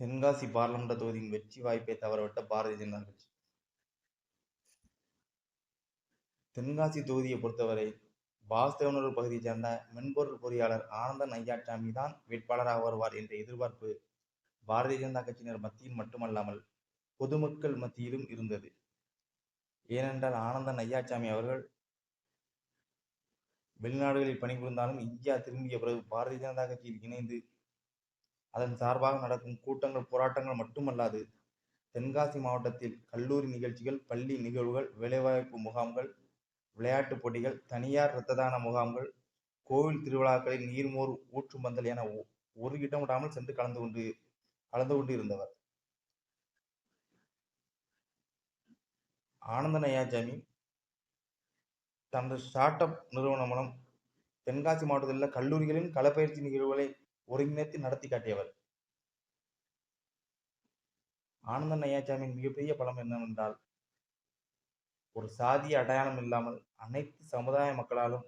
தென்காசி பாராளுமன்ற தொகுதியின் வெற்றி வாய்ப்பை தவறவிட்ட பாரதிய ஜனதா கட்சி. தென்காசி தொகுதியை பொறுத்தவரை பாஸ்தேவனூர் பகுதியைச் சேர்ந்த மென்பொருள் பொறியாளர் ஆனந்தன் ஐயாச்சாமி தான் வேட்பாளராக வருவார் என்ற எதிர்பார்ப்பு பாரதிய ஜனதா கட்சியினர் மத்தியில் மட்டுமல்லாமல் பொதுமக்கள் மத்தியிலும் இருந்தது. ஏனென்றால் ஆனந்தன் ஐயாச்சாமி அவர்கள் வெளிநாடுகளில் பணிபுரிந்தாலும் இந்தியா திரும்பிய பிறகு பாரதிய ஜனதா கட்சியில் இணைந்து அதன் சார்பாக நடக்கும் கூட்டங்கள் போராட்டங்கள் மட்டுமல்லாது தென்காசி மாவட்டத்தில் கல்லூரி நிகழ்ச்சிகள் பள்ளி நிகழ்வுகள் வேலைவாய்ப்பு முகாம்கள் விளையாட்டுப் போட்டிகள் தனியார் இரத்த தான முகாம்கள் கோவில் திருவிழாக்களில் நீர்மோர் ஊற்றும் பந்தல் என ஒரு இடம் விடாமல் சென்று கலந்து கொண்டு கலந்து கொண்டு இருந்தவர். ஆனந்தன் ஐயாச்சாமி தனது ஸ்டார்ட் அப் நிறுவனம் மூலம் தென்காசி மாவட்டத்தில் உள்ள கல்லூரிகளின் களப்பயிற்சி நிகழ்வுகளை ஒருங்கிணைத்து நடத்தி காட்டியவர். ஆனந்தன் ஐயாச்சாமியின் மிகப்பெரிய பலம் என்னவென்றால் ஒரு சாதிய அடையாளம் இல்லாமல் அனைத்து சமுதாய மக்களாலும்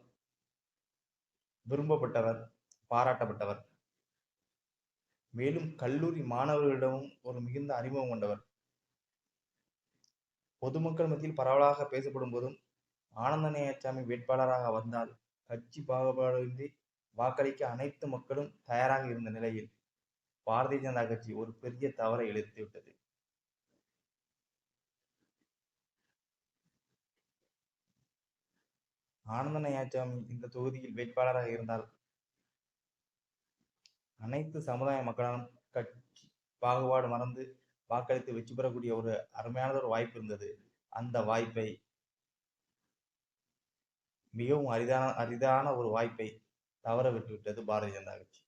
விரும்பப்பட்டவர் பாராட்டப்பட்டவர். மேலும் கல்லூரி மாணவர்களிடமும் ஒரு மிகுந்த அறிமுகம் கொண்டவர். பொதுமக்கள் மத்தியில் பரவலாக பேசப்படும் போதும் ஆனந்தன் வேட்பாளராக வந்தால் கட்சி பாகுபாடின்றி வாக்களிக்க அனைத்து மக்களும் தயாராக இருந்த நிலையில் பாரதிய ஜனதா கட்சி ஒரு பெரிய தவறை இழைத்துவிட்டது ஆனந்தன் நயாச்சாமி இந்த தொகுதியில் வேட்பாளராக இருந்தால் அனைத்து சமுதாய மக்களாலும் கட்சி பாகுபாடு மறந்து வாக்களித்து வெற்றி பெறக்கூடிய ஒரு அருமையானது ஒரு வாய்ப்பு இருந்தது. அந்த வாய்ப்பை மிகவும் அரிதான அரிதான ஒரு வாய்ப்பை தவற விட்டுவிட்டது பாரதிய ஜனதா கட்சி